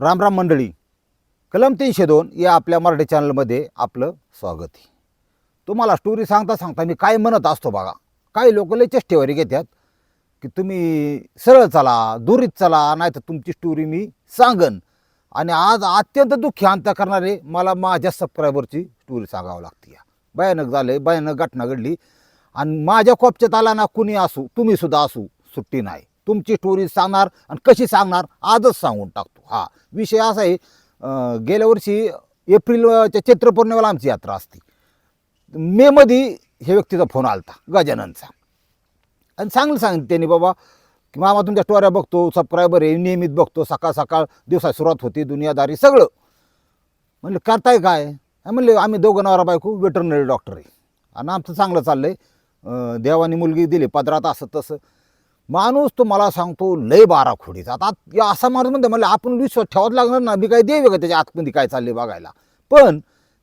रामराम मंडळी. कलम तीनशे दोन या आपल्या मराठी चॅनलमध्ये आपलं स्वागत आहे. तुम्हाला स्टोरी सांगता सांगता मी काय म्हणत असतो बघा. काही लोक लय चेष्टेवारी घेतात की तुम्ही सरळ चला दुरीत चला नाही तर तुमची स्टोरी मी सांगन. आणि आज अत्यंत दुःखी अंत करणारे मला माझ्या सबस्क्रायबरची स्टोरी सांगावं लागते भयानक झालं भयानक घटना घडली. आणि माझ्या कोपच्यात आला ना कुणी असू तुम्हीसुद्धा असू सुट्टी नाही. तुमची स्टोरी सांगणार आणि कशी सांगणार आजच सांगून टाकतो. हा विषय असा आहे अं, गेल्या वर्षी एप्रिलच्या चैत्रपौर्णिमेला आमची यात्रा असते. मेमध्ये हे व्यक्तीचा फोन आलता गजाननचा. आणि चांगलं सांग त्यांनी बाबा की मामा तुमच्या स्टोऱ्या बघतो सबस्क्रायबर आहे नियमित बघतो सकाळ सकाळ दिवसात सुरुवात होती दुनियादारी सगळं. म्हणलं करताय काय? आणि म्हणले आम्ही दोघं नवरा बायको वेटरनरी डॉक्टर आहे. आणि आमचं चांगलं चाललं आहे देवानी मुलगी दिली पदरात असं तसं. माणूस तो मला सांगतो लय बारा खोडीचा आता या असा माणूस म्हणतो मला आपण विश्वास ठेवाच लागणार ना मी काय देवे का त्याच्या आतमध्ये काय चालले बघायला? पण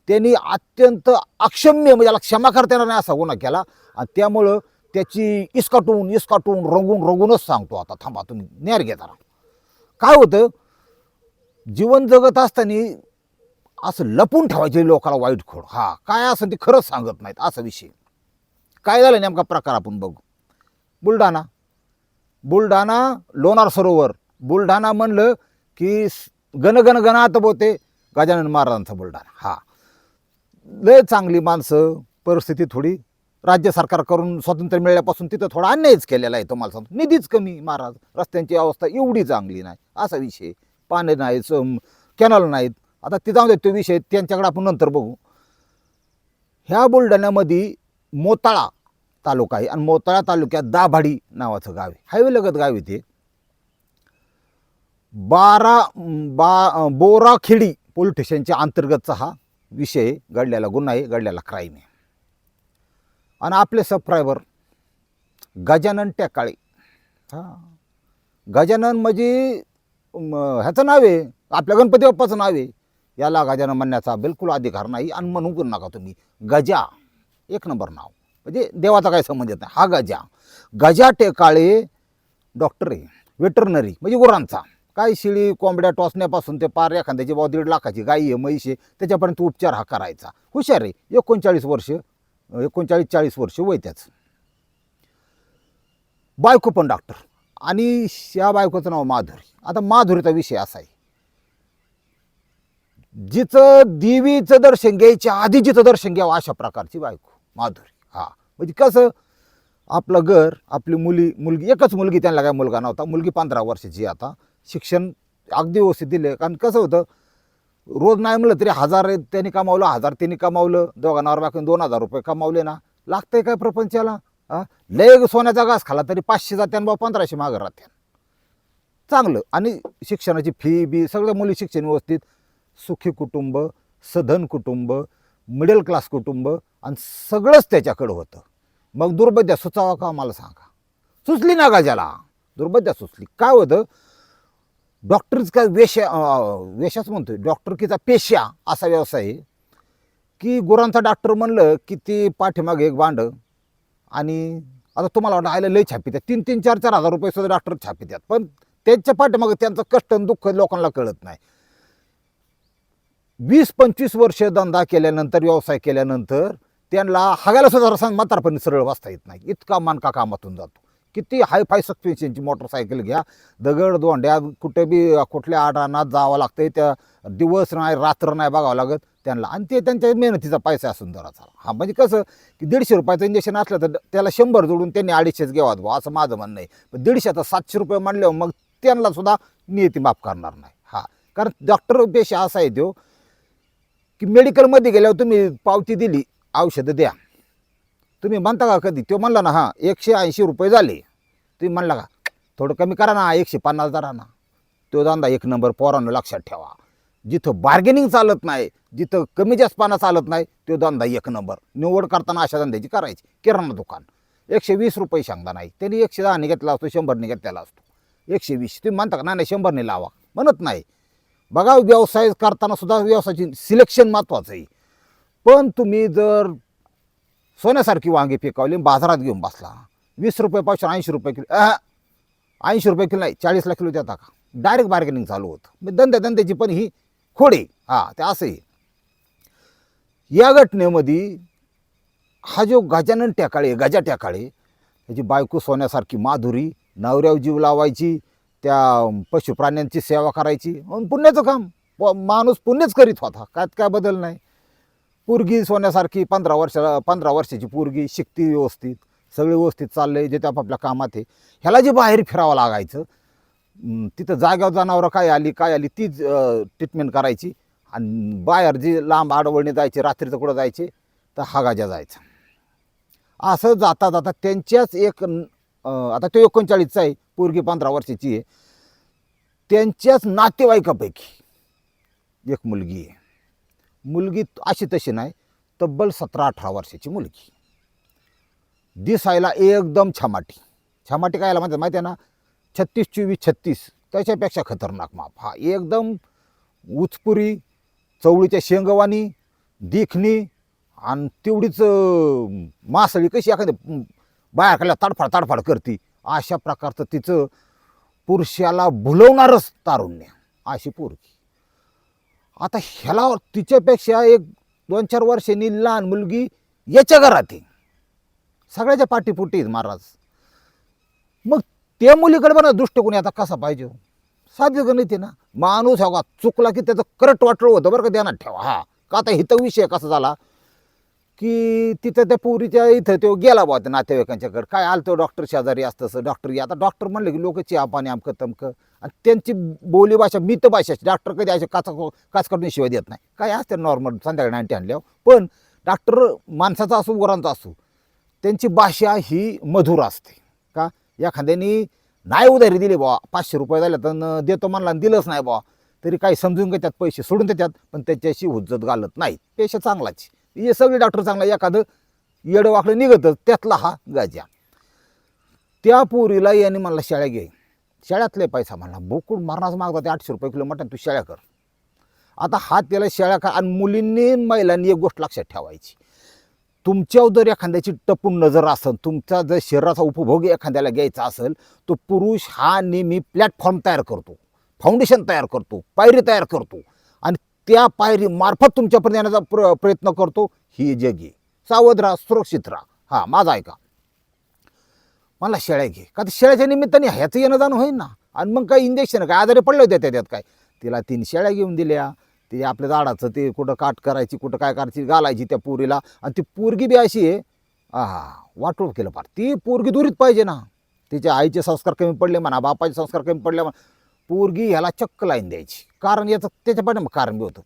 त्यांनी अत्यंत अक्षम्य म्हणजे याला क्षमा करता येणार नाही असा गुन्हा केला. आणि त्यामुळं त्याची इस्काटून इस्काटून रंगून रंगूनच सांगतो आता थांबा तुम्ही नेर घे काय होतं जीवन जगत असताना असं लपून ठेवायचे लोकांना वाईट खोड. हा काय असं ते खरंच सांगत नाहीत असा विषय. काय झालं नेमका प्रकार आपण बघू. बुलढाणा. बुलढाणा लोणार सरोवर. बुलढाणा म्हणलं की गणगण गणात बोते गजानन महाराजांचा बुलढाणा. हा. लय चांगली माणसं परिस्थिती थोडी. राज्य सरकार करून स्वातंत्र्य मिळाल्यापासून तिथं थोडा अन्यायच केलेला आहे तुम्हाला सांगतो. निधीच कमी महाराज. रस्त्यांची अवस्था एवढी चांगली नाही. असा विषय. पाणी नाही सम कॅनल नाहीत. आता ते जाऊ तो विषय त्यांच्याकडे आपण नंतर बघू. ह्या बुलढाण्यामध्ये मोताळा तालुका आहे. आणि मोताळा तालुक्यात दाभाडी नावाचं गाव आहे. हायवेलगत गाव येते बारा बा बोराखेडी पोलीस स्टेशनच्या अंतर्गतचा हा विषय आहे. घडलेला गुन्हा आहे घडलेला क्राईम आहे. आणि आपले सबस्क्रायबर गजानन टेकाळे. हां. गजानन म्हणजे ह्याचं नाव आहे. आपल्या गणपती बाप्पाचं नाव आहे. याला गजानन म्हणण्याचा बिलकुल अधिकार नाही. आणि म्हणू नका तुम्ही गजा. एक नंबर नाव. म्हणजे देवाचा काय संबंध येत नाही. हा गजा. गजा टेकाळे डॉक्टर आहे. वेटरनरी म्हणजे गुरांचा. काय शिळी कोंबड्या टोचण्यापासून ते पार एखाद्याची बाबा दीड लाखाची गाई आहे म्हैशी आहे त्याच्यापर्यंत उपचार हा करायचा. हुशार आहे. एकोणचाळीस वर्ष एकोणचाळीस चाळीस वर्ष वय त्याचं. बायको पण डॉक्टर आणि या बायकोचं नाव माधुरी. आता माधुरीचा विषय असा आहे. जिचं देवीचं दर्शन घ्यायच्या आधी जिचं दर्शन घ्यावं अशा प्रकारची बायको माधुरी. हा. म्हणजे कसं आपलं घर आपली मुली मुलगी एकच मुलगी त्यांना काय मुलगा नव्हता. मुलगी पंधरा वर्षाची आता. शिक्षण अगदी व्यवस्थित दिले कारण कसं होतं रोज नाही म्हणलं तरी हजार त्यांनी कमावलं हजार त्यांनी कमावलं. दोघांवर बाकी दोन हजार रुपये कमावले ना. लागतंय काय प्रपंचाला हां? लय सोन्याचा घास खाला तरी पाचशे जात्यान बा पंधराशे मागं राहत्यान चांगलं. आणि शिक्षणाची फी बी सगळ्या मुली शिक्षण व्यवस्थित. सुखी कुटुंब सधन कुटुंब मिडल क्लास कुटुंब आणि सगळंच त्याच्याकडं होतं. मग दुर्बद्या सुचावा का मला सांगा? सुचली ना का ज्याला? दुर्बद्या सुचली. काय होतं? डॉक्टरचा वेशा वेशाच म्हणतोय. डॉक्टरकीचा पेशा असा व्यवसाय आहे की गुरांचा डॉक्टर म्हणलं की ती पाठीमागे एक बांड आणि आता तुम्हाला वाटतं आयला लय द्या तीन तीन चार चार हजार रुपये सुद्धा डॉक्टर छापी द्यात पण त्यांच्या पाठीमागे त्यांचं कष्ट आणि दुःख लोकांना कळत नाही. वीस पंचवीस वर्ष धंदा केल्यानंतर व्यवसाय केल्यानंतर त्यांना हव्याला सुद्धा सांग म्हातारपणी सरळ वाचता येत नाही. इतका मानका कामातून जातो. किती हाय फाय सस्पेन्शनची मोटरसायकल घ्या. दगड दोंड्या कुठे बी कुठल्या आडानात जावं लागतंय त्या दिवस नाही रात्र नाही बघावं लागत. त्यांना आणि ते त्यांच्या मेहनतीचा पैसा असून जरा हा म्हणजे कसं की दीडशे रुपयाचं इंजेक्शन असलं तर त्याला शंभर जोडून त्यांनी अडीचशेच घ्यावात भाऊ असं माझं म्हणणं आहे. पण दीडशेचा सातशे रुपये मांडल्यावर मग त्यांना सुद्धा नियती माफ करणार नाही. हा कारण डॉक्टर पेशा असा आहे तो की मेडिकलमध्ये गेल्यावर तुम्ही पावती दिली औषधं द्या. तुम्ही म्हणता का कधी? तो म्हणला ना हां एकशे ऐंशी रुपये झाले. तुम्ही म्हणला का थोडं कमी करा ना एकशे पन्नास धरा ना. तो धंदा एक नंबर पोरानं लक्षात ठेवा. जिथं बार्गेनिंग चालत नाही जिथं कमी जास्त पाना चालत नाही तो धंदा एक नंबर. निवड करताना अशा धंद्याची करायची. किराणा दुकान. एकशे वीस रुपये सांगता नाही. त्यांनी एकशे दहाने घेतला असतो शंभरने घेतलेला असतो. एकशे वीस. तुम्ही म्हणता का नाही नाही शंभरने लावा. म्हणत नाही. बघा व्यवसाय करताना सुद्धा व्यवसायाची सिलेक्शन महत्त्वाचं आहे. पण तुम्ही जर सोन्यासारखी वांगी पिकावली बाजारात घेऊन बसला वीस रुपये पावशे ऐंशी रुपये किलो ऐंशी रुपये किलो नाही चाळीसला किलो देता का? डायरेक्ट बार्गेनिंग चालू होतं. मग धंद्या धंद्याची पण ही खोडे हां ते असं आहे. या घटनेमध्ये हा जो गजानन टेकाळे गजा टेकाळे त्याची बायको सोन्यासारखी माधुरी नवऱ्याव जीव लावायची त्या पशुप्राण्यांची सेवा करायची. पुण्याचं काम. प- माणूस पुण्यच करीत होता. काय काय बदल नाही. पोरगी सोन्यासारखी पंधरा वर्षा पंधरा वर्षाची पोरगी शिकती व्यवस्थित. सगळे व्यवस्थित चालले जे त्या आपापल्या कामात आहे. ह्याला जे बाहेर फिरावं लागायचं तिथं जाग्यावर जनावरं काय आली काय आली तीच ट्रीटमेंट करायची. आणि बाहेर जी लांब आडवळणी जायची रात्रीचं कुठं जायचे तर हागाज्या जायचं. असं जाता जाता त्यांच्याच एक आता तो एकोणचाळीसचा आहे पोरगी पंधरा वर्षाची आहे. त्यांच्याच नातेवाईकापैकी एक मुलगी आहे. मुलगी अशी तशी नाही तब्बल सतरा अठरा वर्षाची मुलगी. दिसायला एकदम छमाटी. छमाटी कायला म्हणतात माहिती आहे ना? छत्तीस चोवीस छत्तीस. त्याच्यापेक्षा खतरनाक माप. हा एकदम उचपुरी चवळीच्या शेंगवानी देखणी आणि तेवढीच मासळी. कशी एखादी बायाकडल्या ताडफाड ताडफाड करते. अशा प्रकारचं तिचं पुरुषाला भुलवणारच तारुण्य अशी पोरगी. आता ह्याला तिच्यापेक्षा एक दोन चार वर्षांनी लहान मुलगी याच्या घरात आहे. सगळ्याच्या पाठीपुटी महाराज. मग त्या मुलीकडे बघा दृष्टिकोन आता कसा पाहिजे हो? साध्य गणित आहे ना? माणूस हा चुकला की त्याचं करट वाटलं होतं बरं का ध्यानात ठेवा. हा. का आता हित विषय कसा झाला? की तिथं त्या पोरीच्या इथं तो गेला बुवा नातेवाईकांच्याकडे काय आलं तो डॉक्टर शेजारी असतं असं डॉक्टर या. आता डॉक्टर म्हणले की लोक चहा पाणी आमकं तमकं. आणि त्यांची बोलीभाषा मित भाषा डॉक्टर कधी असे काच काच काढून शिवाय देत नाही. काय असते नॉर्मल संध्याकाळी नाईन्टी आणल्यावर. पण डॉक्टर माणसाचा असो गुरांचा असो त्यांची भाषा ही मधुर असते. का? एखाद्यानी नाही उधारी दिली बुवा पाचशे रुपये झाले तर न देतो म्हणला आणि दिलंच नाही बुवा. तरी काही समजून घेतात पैसे सोडून देतात पण त्याच्याशी हुज्जत घालत नाही पेशा चांगलाच हे सगळे डॉक्टर चांगला एखादं येडं वाकडं निघतच त्यातला हा गाज्या त्या पोरीला याने मला शाळा घे. शाळ्यातले पैसा म्हणला बोकूड मारणाच मागता ते आठशे रुपये किलो मटण तू शाळा कर. आता हा त्याला शेळ्या का आणि मुलींनी महिलांनी एक गोष्ट लक्षात ठेवायची. तुमच्यावर जर एखाद्याची टपून नजर असेल तुमचा जर शरीराचा उपभोग एखाद्याला घ्यायचा असेल तो पुरुष हा नेहमी प्लॅटफॉर्म तयार करतो फाउंडेशन तयार करतो पायरी तयार करतो. त्या पायरी मार्फत तुमच्यापर्यंत येण्याचा प्र प्रयत्न करतो. ही जग. सावध राहा सुरक्षित राहा. हा माझा ऐका. मला शेळ्या घे. का तर शेळ्याच्या निमित्ताने ह्याचं येणं जाणं होईल ना? आणि मग काय इंजेक्शन काय आजारी पडले होते त्याच्यात काय? तिला तीन शेळ्या घेऊन दिल्या. ते आपल्या झाडाचं ते कुठं काट करायची कुठं काय करायची घालायची त्या पोरीला. आणि ती पोरगी बी अशी आहे. हा वाटोळ केलं पार. ती पोरगी दुरीत पाहिजे ना. तिच्या आईचे संस्कार कमी पडले म्हणा बापाचे संस्कार कमी पडले म्हणा. पोरगी ह्याला चक्क लाईन द्यायची. कारण याचं त्याच्या पाठी कारण बी होतं.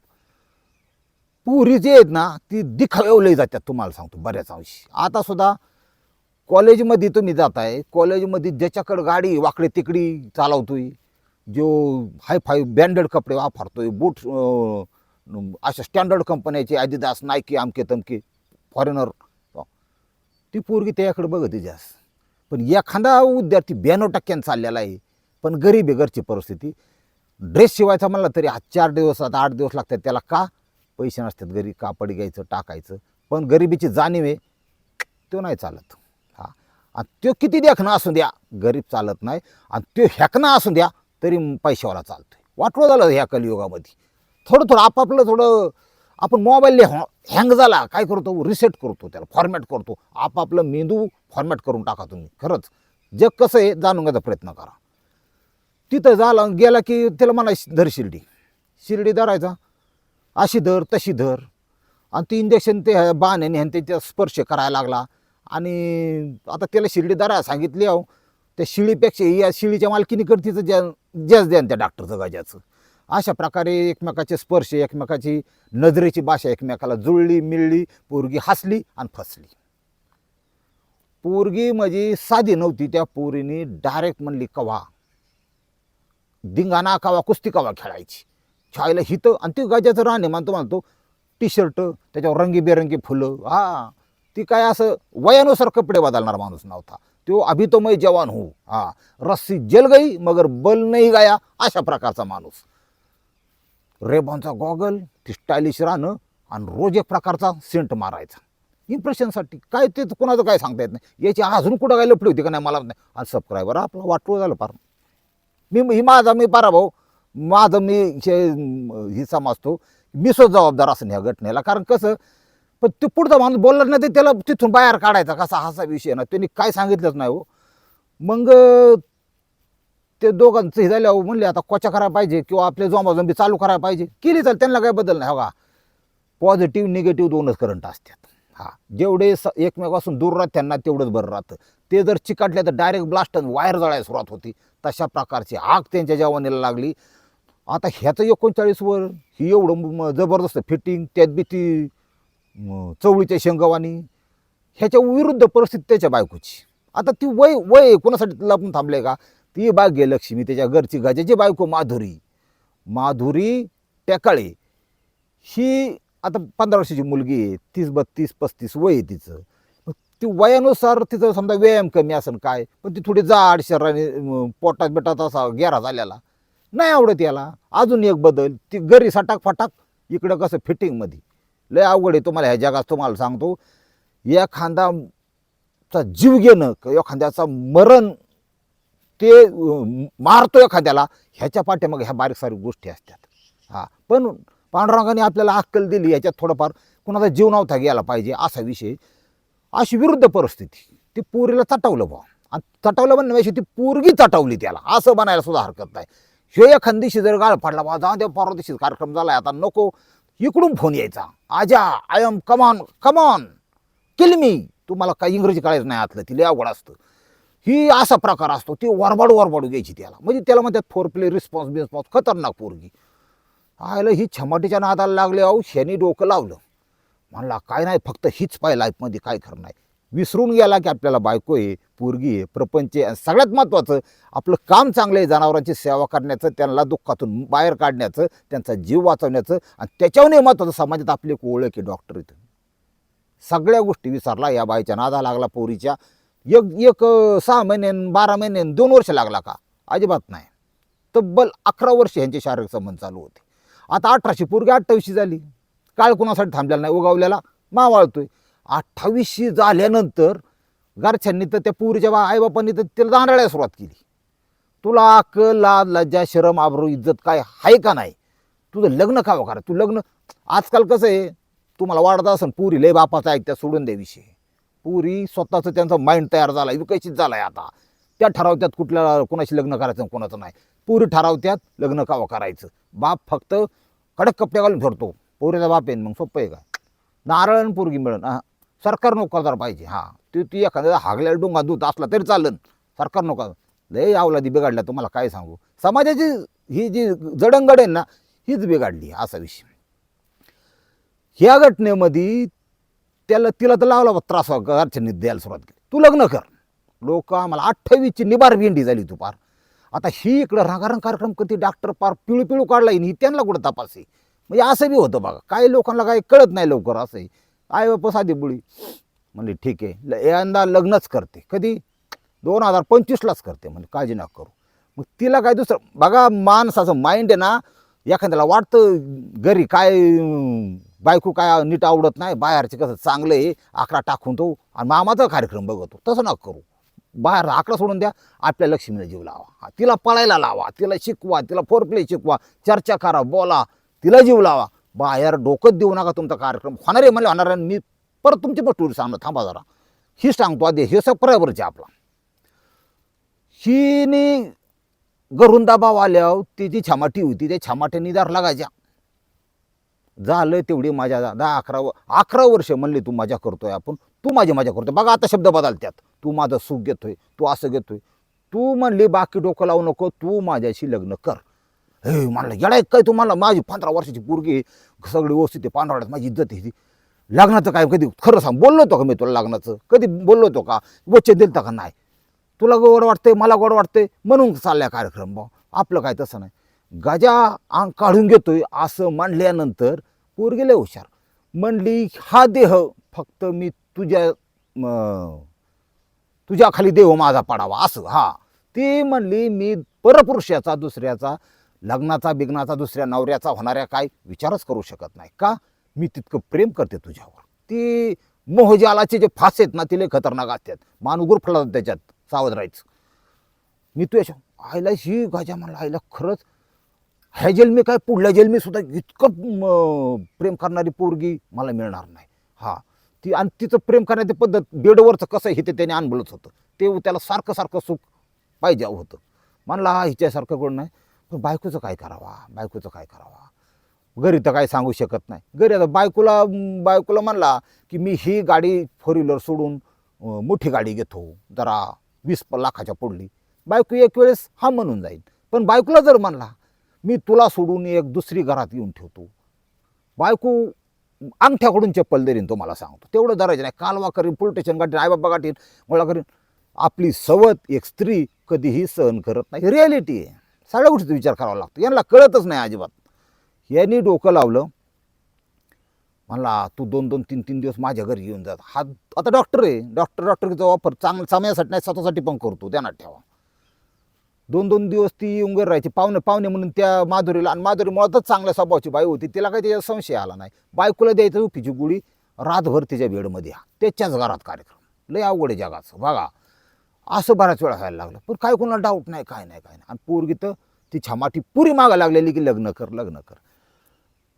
पुरी जे आहेत ना ती दिखावली जातात तुम्हाला सांगतो बऱ्याच अंशी. आता सुद्धा कॉलेजमध्ये तुम्ही जाताय कॉलेजमध्ये ज्याच्याकडं गाडी वाकडे तिकडी चालवतोय जो हायफाय ब्रँडेड कपडे वापरतोय बूट अशा स्टँडर्ड कंपन्याचे आदिदास नायकी आमके तमके फॉरेनर ती पोरगी त्याच्याकडे बघते जास्त. पण एखादा विद्यार्थी ब्याण्णव टक्क्यानं चाललेला आहे पण गरीब आहे घरची परिस्थिती. ड्रेस शिवायचा म्हणला तरी आज चार दिवस आता आठ दिवस लागतात त्याला. का? पैसे नसतात घरी कापड घ्यायचं टाकायचं. पण गरिबीची जाणीव आहे. तो नाही चालत. हा. आणि तो किती देखणं असू द्या गरीब चालत नाही. आणि तो ह्याकणं असू द्या तरी पैशावाला आहे वाटलं झालं ह्या कलियुगामध्ये. थोडं थोडं आपापलं थोडं आपण मोबाईल हँग झाला काय करतो? रिसेट करतो त्याला फॉर्मॅट करतो. आपापलं मेंदू फॉर्मॅट करून टाका तुम्ही. खरंच. जग कसं आहे जाणून घ्यायचा प्रयत्न करा. तिथं झाला गेला की त्याला म्हणा धर शिर्डी. शिर्डी धरायचा. अशी धर तशी धर. आणि ते इंजेक्शन ते बाण्याने आणि त्याच्या स्पर्श करायला लागला. आणि आता त्याला शिर्डी धरायला सांगितली अहो त्या शिळीपेक्षा या शिळीच्या मालकीनीकडे तिचं ज्या जॅज द्या त्या डॉक्टरचं गजाचं. अशा प्रकारे एकमेकाचे स्पर्श एकमेकाची नजरेची भाषा एकमेकाला जुळली मिळली पोरगी हसली आणि फसली. पोरगी म्हणजे साधी नव्हती त्या पोरीने डायरेक्ट म्हणली कवा धिंगाणा कावा कुस्ती कावा खेळायची. छायला हितं आणि ती गजाचं राहणे. मानतो म्हणतो टी शर्ट त्याच्यावर रंगीबेरंगी फुलं. हा ती काय असं वयानुसार कपडे बदलणार माणूस नव्हता. तो अभितोमय जवान हो. हा रस्सी जल गई मगर बल नाही गाया अशा प्रकारचा माणूस. रेबॉनचा गॉगल ती स्टायलिश राहणं आणि रोज एक प्रकारचा सेंट मारायचा. इम्प्रेशनसाठी काय ते तर कोणाचं काय सांगता येत नाही. याची अजून कुठं काय लपडी होती का नाही मला नाही. आणि सबस्क्रायबर आपला वाटलं झालं फार. मी ही माझा मी पराभव माझं मी हे ही समजतो. मी सुद्धा जबाबदार असेल ह्या घटनेला. कारण कसं पण ते पुढचा माणूस बोलला नाही तर त्याला तिथून बाहेर काढायचा कसा असा विषय ना. त्यांनी काय सांगितलंच नाही हो. मग ते दोघांचं हे झाल्यावर म्हणले आता कोचा करायला पाहिजे किंवा आपले जोंबाजोंबी चालू करायला पाहिजे. केली चाल त्यांना काही बदल नाही हवा पॉझिटिव्ह निगेटिव्ह दोनच करंट असतात. हा. जेवढे स एकमेकापासून दूर राहत त्यांना तेवढंच बरं राहतं. ते जर चिकाटले तर डायरेक्ट ब्लास्ट वायर जळायला सुरुवात होती. तशा प्रकारची आग त्यांच्या जवानीला लागली. आता ह्याचं एकोणचाळीस वर ही एवढं म- जबरदस्त फिटिंग त्यात बी ती चवळीच्या शेंगवानी ह्याच्या विरुद्ध परिस्थिती त्याच्या बायकोची. आता ती वय वय कोणासाठी लपून थांबले का? ती भाग्यलक्ष्मी त्याच्या घरची गाजेची बायको माधुरी. माधुरी टेकाळे. ही आता पंधरा वर्षाची मुलगी आहे तीस बत्तीस पस्तीस वय आहे तिचं. ती वयानुसार तिचं समजा व्यायाम कमी असेल काय पण ती थोडी जाड शरीराने पोटात बिटात असा गेरा झालेला. नाही आवडत याला. अजून एक बदल ती घरी सटाक फटाक इकडं कसं फिटिंगमध्ये लय अवघड आहे तुम्हाला ह्या जगात तुम्हाला सांगतो. एखादाचा जीव घेणं किंवा एखाद्याचा मरण ते मारतो एखाद्याला ह्याच्या पाठीमागे ह्या बारीक सारीक गोष्टी असतात. हा पण पांडुरंगाने आपल्याला अक्कल दिली ह्याच्यात थोडंफार कुणाचा जीव नव्हता गेला पाहिजे असा विषय. अशी विरुद्ध परिस्थिती. ती पोरीला चटवलं बा आणि चटवलं म्हणण्यापेक्षा ती पोरगी चटवली त्याला. असं बनायला सुद्धा हरकत नाही. हे एखादीशी जर गाळ पडला बा जाऊ दे परवा दिवशी कार्यक्रम झाला आता नको. इकडून फोन यायचा. आजा I am come on come on kill me तुम्हाला काही इंग्रजी कळायचं नाही आतलं. तिला अवघड असतं. ही असा प्रकार असतो. ती वरबाडू वरबाडू घ्यायची त्याला. म्हणजे त्याला म्हणतात फोर प्ले रिस्पॉन्स बिस्पॉन्स खतरनाक पोरगी. आयला ही छमाटीच्या नादाला लागले अहो शनी डोकं लावलं. म्हणला काय नाही फक्त हीच पाय लाईफमध्ये काय खरं नाही. विसरून गेला की आपल्याला बायको आहे पोरगी आहे प्रपंच आहे सगळ्यात महत्त्वाचं आपलं काम चांगलं आहे जनावरांची सेवा करण्याचं त्यांना दुःखातून बाहेर काढण्याचं त्यांचा जीव वाचवण्याचं आणि त्याच्याहूनही महत्त्वाचं समाजात आपली एक ओळख आहे डॉक्टर इथं. सगळ्या गोष्टी विसरला या बाईच्या नादा लागला पोरीच्या. एक एक सहा महिने बारा महिने दोन वर्ष लागला का? अजिबात नाही. तब्बल अकरा वर्ष यांचे शारीरिक संबंध चालू होते. आता अठराशे पोरगी अठ्ठावीसशी झाली. काळ कुणासाठी थांबलेला नाही? उगावलेला मावाळतोय. अठ्ठावीसशी झाल्यानंतर घरच्यांनी तर त्या पुरीच्या बा आईबापांनी तर तिला दांडाळ्या सुरुवात केली. तुला अक्कल लाज लज्जा शरम आबरू इज्जत काय आहे का नाही? तुझं लग्न का हो करा? तू लग्न आजकाल कसं आहे? तुम्हाला वाढत असेल पुरी लय बापाचा ऐकत्या सोडून द्या विषय. पुरी स्वतःचं त्यांचं माइंड तयार झाला विकसित झाला आहे आता. त्या ठरावत्यात कुठल्या कोणाशी लग्न करायचं कोणाचं नाही. पुरी ठरावत्यात लग्न कावं हो करायचं? बाप फक्त कडक कपड्या घालून ठरतो. पोरीचा बाप आहे मग सोपं आहे का? नारळ आणि पोरगी मिळून हां. सरकार नोकरदार पाहिजे हां. ती ती एखाद्या हागल्याला डोंगा दूत असला तरी चालन. सरकार नोकर. लय आवलादी बिघडल्या तुम्हाला काय सांगू? समाजाची ही जी जडंगड आहे ना हीच बिघडली असा विषय. ह्या घटनेमध्ये त्याला तिला तर लावला बा त्रास घरच्यांनी द्यायला सुरुवात केली. तू लग्न कर. लोक आम्हाला अठ्ठावीसची निबार भेंडी झाली तू पार. आता ही इकडं रागारंग कार्यक्रम करते डॉक्टर पार पिळू पिळू काढला ही त्यांना कुठं तपास आहे? म्हणजे असं बी होतं बघा. काही लोकांना काही कळत नाही लवकर असं आहे आई बाप साधी बुळी म्हणजे ठीक आहे. ल- यंदा लग्नच करते. कधी? दोन हजार पंचवीसलाच करते. म्हणजे काळजी नका करू. मग तिला काय दुसरं बघा माणसाचं माइंड आहे ना एखाद्याला वाटतं घरी काय बायको काय नीट आवडत नाही बाहेरचे कसं चांगलं आहे आकडा टाकून तो आणि मामाचा कार्यक्रम बघतो. तसं नका करू. बाहेर आकडा सोडून द्या आपल्या लक्ष्मीला जीव लावा. तिला पळायला लावा तिला शिकवा तिला फोर प्ले शिकवा चर्चा करा बोला. तिला जीव लावा. बाहेर डोकंच देऊ नका तुमचा कार्यक्रम. होणार आहे मला होणार आहे. मी परत तुमची पण टूर सांगणार थांबा जरा. ही सांगतो आधी. हे सगळं बरोबरचे आपला. हिने घरून दबाव आल्यावर ती जी छमाटी होती. त्या छमाट्यानी दार लागायच्या. झालं तेवढी माझ्या दहा अकरा व- अकरा वर्ष म्हणले तू मजा करतोय आपण. तू माझी मजा करतोय. बघा आता शब्द बदलत्यात. तू माझं सुख घेतोय. तू असं घेतोय. तू म्हणली बाकी डोकं लावू नको. तू माझ्याशी लग्न कर. हे म्हणलं येडाय काय तू तुम्हाला माझी पंधरा वर्षाची पोरगी सगळी व्यवस्थित आहे पांढराड्यात माझी इज्जत आहे लग्नाचं काय कधी खरं सांग बोललो होतो का मी तुला लग्नाचं? कधी बोललो होतो का? वचन दिलता का? नाही. तुला गोड वाटतंय मला गोड वाटतंय म्हणून चालल्या कार्यक्रम भाऊ. आपलं काय तसं नाही. गजा अंग काढून घेतोय असं मांडल्यानंतर पोरगी लय हुशार. म्हणली हा देह फक्त मी तुझ्या तुझ्याखाली तुझ्या खाली देव माझा पडावा असं. हा. ती म्हणली मी परपुरुषाचा दुसऱ्याचा लग्नाचा बिग्नाचा दुसऱ्या नवऱ्याचा होणाऱ्या काय विचारच करू शकत नाही. का? मी तितकं प्रेम करते तुझ्यावर. ती मोहजालाचे जे फास आहेत ना तिले खतरनाक असतात. मान गुरफला त्याच्यात सावध राहायचं. मी तुझ्या आईला ही गाजा म्हणला आईला खरंच ह्या जेलमी काय पुढल्या जेलमी सुद्धा इतकं प्रेम करणारी पोरगी मला मिळणार नाही. हा. ती आणि तिचं प्रेम करण्याची पद्धत बेडवरचं कसं हे ते त्याने अनुभवलंच होतं. ते त्याला सारखं सारखं सुख पाहिजे होतं. म्हणला हा हिच्यासारखं कोण नाही. पण बायकोचं काय करावा? बायकोचं काय करावा? घरी तर काय सांगू शकत नाही. घरी आता बायकोला बायकोला म्हणला की मी ही गाडी फोर व्हीलर सोडून मोठी गाडी घेतो. जरा वीस प- लाखाच्या पडली बायको एक वेळेस हा म्हणून जाईल. पण बायकोला जर म्हणला मी तुला सोडून एक दुसरी घरात येऊन ठेवतो. बायको अंगठ्याकडून चप्पल देईन तुम्हाला सांगतो. तेवढं धरायचं नाही. कालवा करीन पोलीस स्टेशन गाठीन आईबाबा गाठीन मला करीन. आपली सवत एक स्त्री कधीही सहन करत नाही. रिॲलिटी आहे. सगळ्या गोष्टीचा विचार करावा लागतो. यांना कळतच नाही अजिबात. यांनी डोकं लावलं. म्हणला तू दोन दोन तीन तीन दिवस माझ्या घरी येऊन जात हा आता डॉक्टर आहे. डॉक्टर डॉक्टरचा वापर चांगला समयासाठी नाही स्वतःसाठी पण करतो. त्यांना ठेवा. दोन दोन दिवस ती येऊन घरी राहायची. पाहुणे पाहुणे म्हणून त्या माधुरीला आणि माधुरी मुळातच चांगल्या स्वभावाची बाई होती. तिला काही त्याचा संशय आला नाही. बायकोला द्यायचं उफीची गुढी रातभर तिच्या बेडमध्ये हा. त्याच्याच घरात कार्यक्रम. लय अवघड आहे जगाचं. बघा. असं बऱ्याच वेळा व्हायला लागलं. पण काय कोणाला डाऊट नाही काय नाही काय नाही. आणि पोरगी तर ती छमाटी पुरी मागा लागलेली की लग्न कर लग्न कर.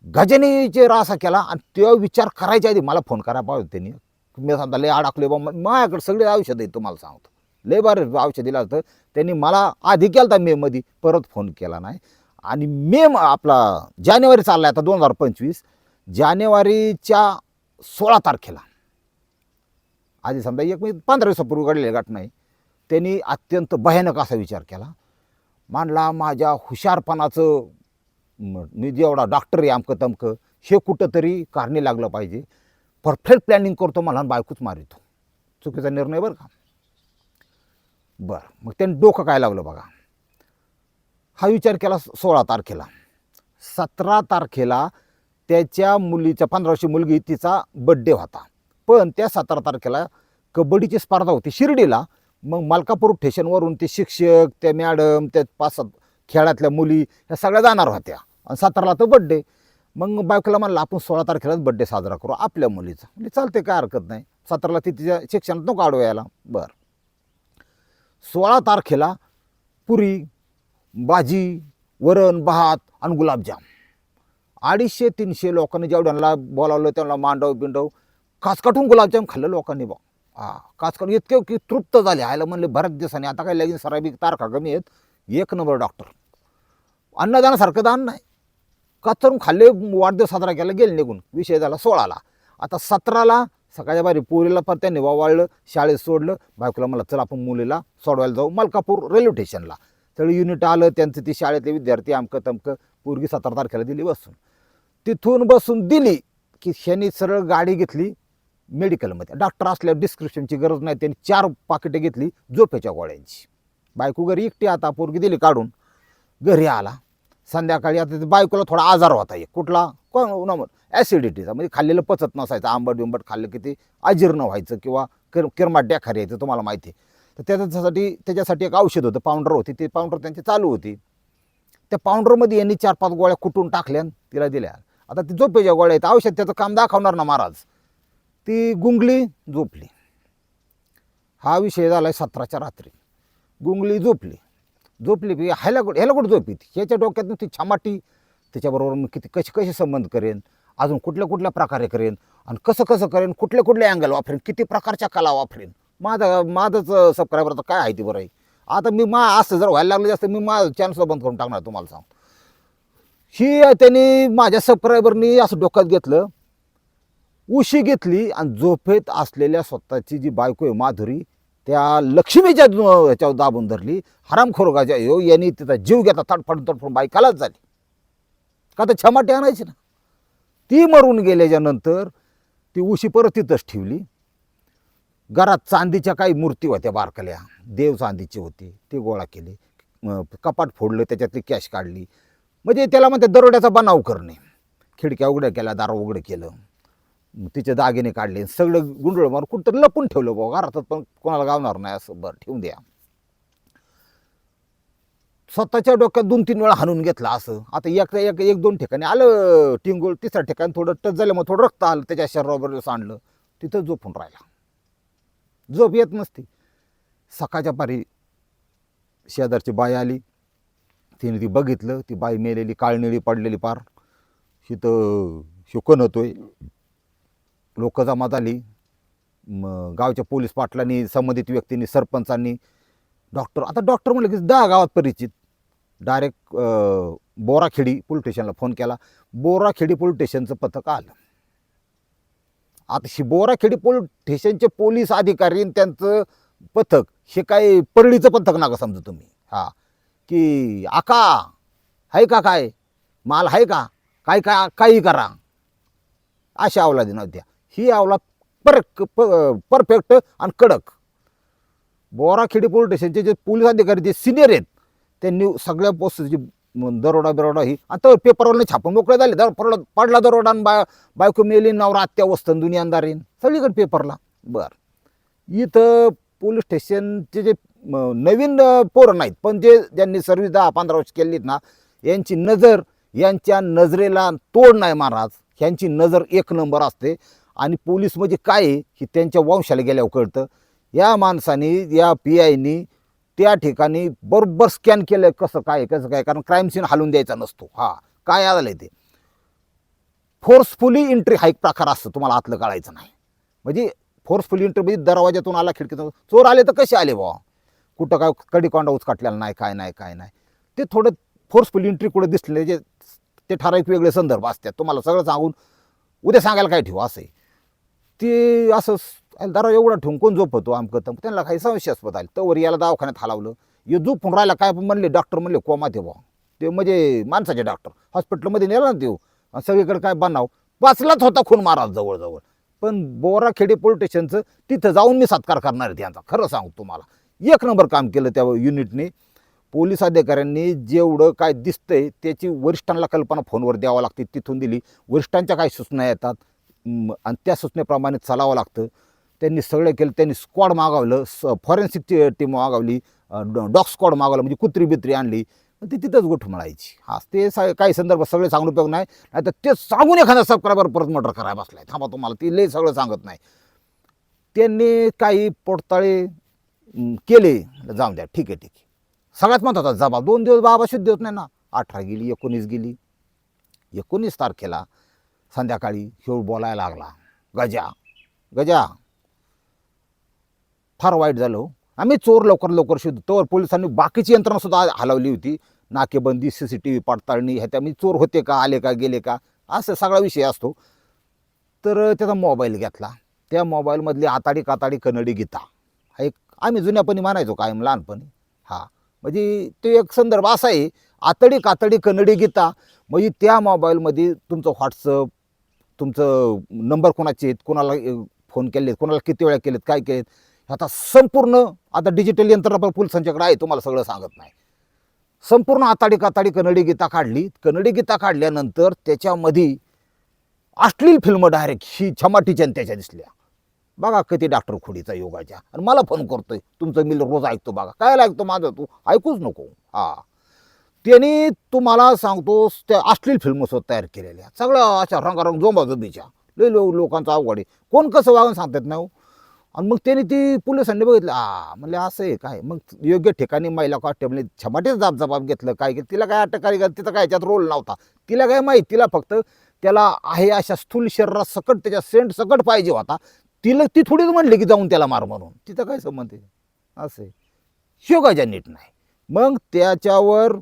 गजनीचे रासा केला आणि तो विचार करायच्या आधी मला फोन करायला पाहिजे त्यांनी. मी सांगता लय अडकले बा. माझ्याकडे सगळे औषध आहे तुम्हाला सांगतो. लय बरं औषध दिलं होतं. त्यांनी मला आधी केला होता मेमध्ये परत फोन केला नाही. आणि मे आपला जानेवारी चालला आता दोन हजार पंचवीस. जानेवारीच्या सोळा तारखेला. आधी समजा एक म्हणजे पंधरा दिवसापूर्वी घडलेली घटना आहे. त्यांनी अत्यंत भयानक असा विचार केला. मानला माझ्या हुशारपणाचं मी जेवढा डॉक्टर आहे अमकं तमकं. हे कुठंतरी कारणी लागलं पाहिजे. परफेक्ट प्लॅनिंग करतो मला बायकोच मारितो. चुकीचा निर्णय बरं का? बरं मग त्यांनी डोकं काय लावलं बघा? हा विचार केला सोळा तारखेला. सतरा तारखेला त्याच्या मुलीचा पंधरा वर्षी मुलगी तिचा बड्डे होता. पण त्या सतरा तारखेला कबड्डीची स्पर्धा होती शिर्डीला. मग मलकापूर स्टेशनवरून ते शिक्षक त्या मॅडम त्या पाच सात खेळातल्या मुली ह्या सगळ्या जाणार होत्या. आणि सतराला तर बड्डे मग बायकोला म्हणलं आपण सोळा तारखेलाच बड्डे साजरा करू आपल्या मुलीचा. म्हणजे चालते काय हरकत नाही. सतराला ती तिच्या शिक्षणात नको आडवं यायला. बरं. सोळा तारखेला पुरी भाजी वरण भात आणि गुलाबजाम. अडीचशे तीनशे लोकांनी जेवढ्यांना बोलावलं त्यांना मांडव बिंडव खासकाठून गुलाबजाम खाल्लं लोकांनी बा हा काचकाटून इतके की तृप्त झाले. आयला म्हणले बऱ्याच दिवसांनी आता काही लगीन सराबी तारखा कमी आहेत. एक नंबर डॉक्टर अन्नदानासारखं दान नाही. कचरून खाल्ले वाढदिवस साजरा केला गेले निघून. विषय झाला सोळाला. आता सतराला सकाळच्या बारी पोरीला पण त्यांनी वावळलं शाळेत सोडलं. बायकोला मला चला आपण मुलीला सोडवायला जाऊ. मलकापूर रेल्वे स्टेशनला सगळं युनिट आलं त्यांचं ती शाळेतले विद्यार्थी अमकं तमकं पोरगी सतरा तारखेला दिली बसून. तिथून बसून दिली की शनी सरळ गाडी घेतली. मेडिकलमध्ये. डॉक्टर असल्यावर डिस्क्रिप्शनची गरज नाही. त्यांनी चार पाकिटं घेतली झोपेच्या गोळ्यांची. बायको घरी एकटी आता पोरगी दिली काढून. घरी आला. संध्याकाळी आता ते बायकोला थोडा आजार होता एक. कुठला? कोण ॲसिडिटीचा म्हणजे खाल्लेलं पचत नसायचं. आंबट बिंबट खाल्लं की ते अजीर्ण व्हायचं किंवा किर किरमाट डॅखार यायचं तुम्हाला माहिती आहे. तर त्याच्यासाठी त्याच्यासाठी एक औषध होतं पावडर होती. ते पावडर त्यांची चालू होती. त्या पावडरमध्ये यांनी चार पाच गोळ्या कुटून टाकल्या तिला दिल्या. आता ते झोपेच्या गोळ्या आहेत. औषध त्याचं काम दाखवणार ना महाराज? ती गुंगली झोपली. हा विषय झाला आहे सतराच्या रात्री. गुंगली झोपली. झोपली बी ह्याला कुठं- ह्याला कुठं झोपी ह्याच्या डोक्यातून ती छमाटी. त्याच्याबरोबर मी किती कसे कसे संबंध करेन? अजून कुठल्या कुठल्या प्रकारे करेन? आणि कसं कसं करेन? कुठल्या कुठल्या अँगल वापरेन? किती प्रकारच्या कला वापरेन? माझं माझंच सबस्क्रायबर काय आहे ती बरं? आहे आता मी मा असं जर व्हायला लागलं जास्त मी माझं चॅनल बंद करून टाकणार तुम्हाला सांग ही त्यांनी माझ्या सबस्क्रायबरनी असं डोक्यात घेतलं. उशी घेतली आणि झोपेत असलेल्या स्वतःची जी बायको आहे माधुरी त्या लक्ष्मीच्या याच्यावर ह्याच्यावर दाबून धरली. हरामखोरगाच्या यो हो. यांनी तिचा जीव घेता तडफडून तडफडून बायकालाच झाली. का तर छमाटे आणायची ना. ती मरून गेल्याच्यानंतर ती उशी परत तिथंच ठेवली. घरात चांदीच्या काही मूर्ती होत्या बारकल्या. देव चांदीची होती. ते गोळा केले. कपाट फोडलं त्याच्यातली कॅश काढली. म्हणजे त्याला म्हणते दरोड्याचा बनाव करणे. खिडक्या उघड्या केल्या दार उघडं केलं. तिचे दागिने काढले सगळं गुंडळ मारून कुठंतरी लपून ठेवलं बाबा घरात पण कोणाला गावणार नाही असं. बरं ठेवून द्या. स्वतःच्या डोक्यात दोन तीन वेळा हाणून घेतला असं. आता एक एक एक दोन ठिकाणी आलं टिंगोळ तिसऱ्या ठिकाणी थोडं टच झालं मग थोडं रक्त आलं त्याच्या शरीरावर सांडलं तिथं झोपून राहिला. झोप येत नसती. सकाळच्या पारी शेजारची बाई आली. तिने ती बघितलं. ती बाई मेलेली काळनिळी पडलेली पार. हिथं शुकन होतोय. लोक जमा झाली मग गावच्या पोलीस पाटलांनी संबंधित व्यक्तींनी सरपंचांनी डॉक्टर आता डॉक्टर म्हणलं की दहा गावात परिचित. डायरेक्ट बोराखेडी पोलीस स्टेशनला फोन केला. बोराखेडी पोलीस स्टेशनचं पथक आलं. आता शि बोराखेडी पोलीस स्टेशनचे पोलीस अधिकारी आणि त्यांचं पथक हे काय परळीचं पथक नका समजा तुम्ही? हा. की आका आहे का काय? माल आहे का? काय काय काही करा. अशा अवलादी नव्हत्या ही आवला पर परफेक्ट आणि कडक. बोराखेडी पोलीस स्टेशनचे जे पोलीस अधिकारी जे सिनियर आहेत त्यांनी सगळ्या पोस्टची दरोडा बिरोडा ही आता पेपरवरने छापून मोकळे झाले. दर पडला पडला दरोडा आणि बायको मेली नवरा आत्या वस्तन दुनियादारीन सगळीकडे पेपरला बर. इथं पोलीस स्टेशनचे जे नवीन पोरं नाहीत पण जे ज्यांनी सर्व्हिस दहा पंधरा वर्ष केलीत ना यांची नजर यांच्या नजरेला तोड नाही महाराज. ह्यांची नजर एक नंबर असते. आणि पोलीस म्हणजे काय आहे हे त्यांच्या वंशाला गेल्यावर कळतं. या माणसाने या पी आयनी त्या ठिकाणी बरोबर स्कॅन केलं कसं काय कसं काय कारण क्राईम सीन हलवून द्यायचा नसतो. हा काय आलं ते? फोर्सफुली एंट्री हा एक प्रकार असतो तुम्हाला आतलं कळायचं नाही. म्हणजे फोर्सफुली एंट्री म्हणजे दरवाज्यातून आला खिडकीतून चोर आले तर कसे आले बुवा? कुठं काय कडी कोंडा उचकाटलेला नाही काय नाही काय नाही. ते थोडं फोर्सफुली एंट्री कुठं दिसले जे ते ठराविक वेगळे संदर्भ असतात. तुम्हाला सगळं सांगून उद्या सांगायला काय ठेवू असं ते असं स- दरा एवढा ठुंकून झोप झोपतो आमकं. तर त्यांना काही संशयास्पद आले. तर याला दवाखान्यात हलावलं. हे झोपून राहिला काय म्हणले डॉक्टर म्हणले कोमा ते भाऊ ते म्हणजे माणसाचे डॉक्टर हॉस्पिटलमध्ये नेला ना देऊ सगळीकडे काय बनाव. वाचलाच होता खून महाराज जवळजवळ. पण बोराखेडे पोलीस स्टेशनचं तिथं जाऊन मी सत्कार करणार आहे त्यांचा. खरं सांगतो तुम्हाला. एक नंबर काम केलं त्या युनिटने पोलीस अधिकाऱ्यांनी जेवढं काय दिसतंय त्याची वरिष्ठांना कल्पना फोनवर द्यावं लागते तिथून दिली. वरिष्ठांच्या काय सूचना येतात? आणि त्या सूचनेप्रमाणे चालावं लागतं. त्यांनी सगळं केलं त्यांनी स्क्वॉड मागवलं स फॉरेन्सिकची टीम मागवली डॉग स्क्वॉड मागवलं म्हणजे कुत्री बित्री आणली. ती तिथंच गोठ म्हणायची हा ते सा काही संदर्भ सगळे सांगून उपयोग नाही. नाही तर ते सांगून एखादा सबस्क्रायबर परत मर्डर करायला बसलाय. थांबा तुम्हाला ती लय सगळं सांगत नाही. त्यांनी काही पोटताळे केले. जाऊन द्या ठीक आहे ठीक आहे. सगळ्यात महत्त्वाचा जबाब दोन दिवस बाबा शुद्ध होत नाही ना. अठरा गेली एकोणीस गेली. एकोणीस तारखेला संध्याकाळी ह्यो बोलायला लागला. गजा गजा. फार वाईट झालं हो. आम्ही चोर लवकर लवकर शोधतो तोवर पोलिसांनी बाकीची यंत्रणासुद्धा हलवली होती. नाकेबंदी सी सी टी व्ही पडताळणी ह्याच्या मी चोर होते का आले का गेले का असं सगळा विषय असतो. तर त्याचा मोबाईल घेतला. त्या मोबाईलमधली आताडी काताडी कन्नडी गीता. हा एक आम्ही जुन्यापणी म्हणायचो कायम लहानपणी. हा. म्हणजे तो एक संदर्भ असा आहे आतडी कातडी कन्नडी गीता. म्हणजे त्या मोबाईलमध्ये तुमचं व्हॉट्सअप तुमचं नंबर कोणाचे आहेत कोणाला फोन केलेत कोणाला किती वेळा केलेत काय केलेत आता संपूर्ण आता डिजिटल यंत्रणा पण पोलिसांच्याकडे आहे तुम्हाला सगळं सांगत नाही. संपूर्ण आताडी काताडी कन्नडी गीता काढली. कन्नडी गीता काढल्यानंतर त्याच्यामध्ये अश्लील फिल्म डायरेक्ट ही छमाटीच्या आणि त्याच्या दिसल्या. बघा किती डॉक्टर खोडीचा योगाच्या. आणि मला फोन करतोय. तुमचं मी रोज ऐकतो बघा. काय ऐकतो माझं तू? ऐकूच नको. हा. त्यांनी तुम्हाला सांगतो त्या अश्लील फिल्म स्वतः तयार केलेल्या सगळं अशा रंगारंग जोंबाजोबीच्या लय लो लोकांचा अवघड आहे. कोण कसं वागून सांगतात ना हो? आणि मग त्यांनी ती पोलिसांनी बघितलं. आ म्हणले असं आहे काय? मग योग्य ठिकाणी महिला कॉन्स्टेबलने छमाटेच जाब जबाब घेतलं. काय की तिला काय अटकारी तिचा काय याच्यात रोल नव्हता. तिला काय माहीत? तिला फक्त त्याला आहे अशा स्थूल शरीरात सकट त्याच्या सेंट सकट पाहिजे होता. तिला ती थोडीच म्हणली की जाऊन त्याला मार म्हणून. तिथं काय संबंध आहे? असं आहे. शिवगाच्या नीट नाही. मग त्याच्यावर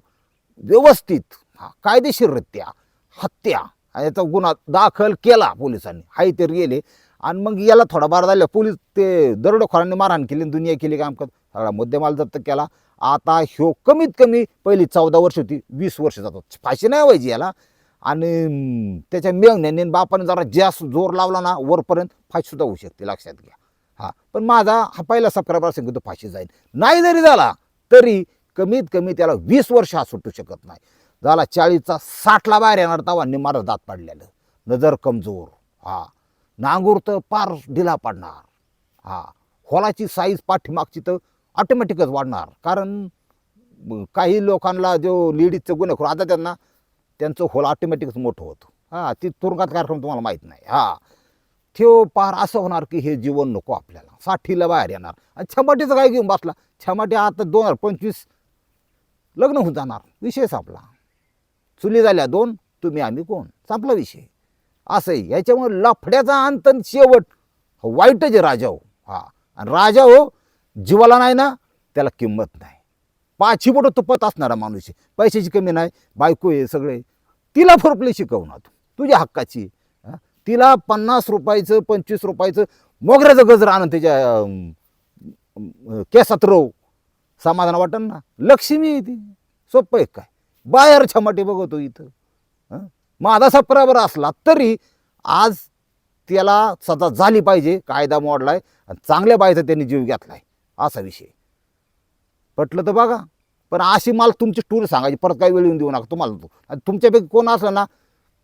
व्यवस्थित हा, कायदेशीररित्या हत्या याचा गुन्हा दाखल केला पोलिसांनी. हाय तर गेले आणि मग याला थोडाफार झाला पोलीस ते दरोडेखोरांनी मारहाण केली आणि दुनिया केली काम करत. सगळा मुद्देमाल जप्त केला. आता ह्यो कमीत कमी पहिली चौदा वर्ष होती वीस वर्ष जातो फाशी नाही व्हायची याला. आणि त्याच्या मेघण्याने बापाने जरा जास्त जोर लावला ना वरपर्यंत फाशीसुद्धा होऊ शकते लक्षात घ्या. हां पण माझा हा पहिला सबस्क्रायबर असेल तो फाशी जाईल. नाही जरी झाला तरी कमीत कमी त्याला वीस वर्ष हा सुटू शकत नाही. झाला चाळीसचा साठला बाहेर येणार तवा निमार दात पाडलेलं. नजर कमजोर. हा. नांगूर तर पार ढिला पाडणार. हा. होलाची साईज पाठीमागची तर ऑटोमॅटिकच वाढणार. कारण काही लोकांना जो लेडीजचं गुन्हेखोर आता त्यांना त्यांचं होल ऑटोमॅटिकच मोठं होतं. हां. ती तुरुंगात कार्यक्रम तुम्हाला माहीत नाही. हां. ठेव पार असं होणार की हे जीवन नको आपल्याला. साठीला बाहेर येणार. आणि छमाटीचं काय घेऊन बसला? छमाटी आता दोन हजार पंचवीस लग्न होऊन जाणार. विषय संपला. चुली झाल्या दोन तुम्ही आम्ही कोण? संपला विषय. असं आहे याच्यामुळे लफड्याचा अंत शेवट. हो, वाईटच राजा हो हा. आणि राजा हो जीवाला नाही ना त्याला किंमत नाही. पाचही बोटं तुपत असणारा माणूस आहे. पैशाची कमी नाही बायको आहे सगळे. तिला फरपले शिकवणार तू. तुझ्या हक्काची. तिला पन्नास रुपयाचं पंचवीस रुपयाचं मोगऱ्याचं गजर आणून त्याच्या केसात रव. समाधान वाटन ना? लक्ष्मी आहे ती. सोपं आहे काय? बाहेर छमाटे बघतो इथं. हं? माझा सप्राबर असला तरी आज त्याला सजा झाली पाहिजे कायदा मोडलाय आणि चांगल्या बाईचा त्यांनी जीव घेतला आहे असा विषय पटलं तर बघा. पण अशी मला तुमची टूर सांगायची. परत काही वेळ येऊन देऊ नका तुम्हाला तो. आणि तुमच्यापैकी कोण असलं ना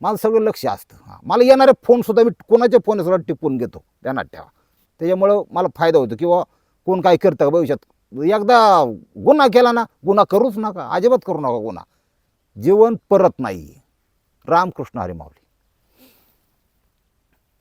माझं सगळं लक्ष असतं. हां. मला येणारे फोनसुद्धा मी कोणाच्या फोन सुद्धा टिपून घेतो. त्यांना ठेवा. त्याच्यामुळं मला फायदा होतो. किंवा कोण काय करतं का भविष्यात? एकदा गुन्हा केला ना गुन्हा करूच नका अजिबात करू नका गुन्हा. जीवन परत नाही. रामकृष्ण हरिमावली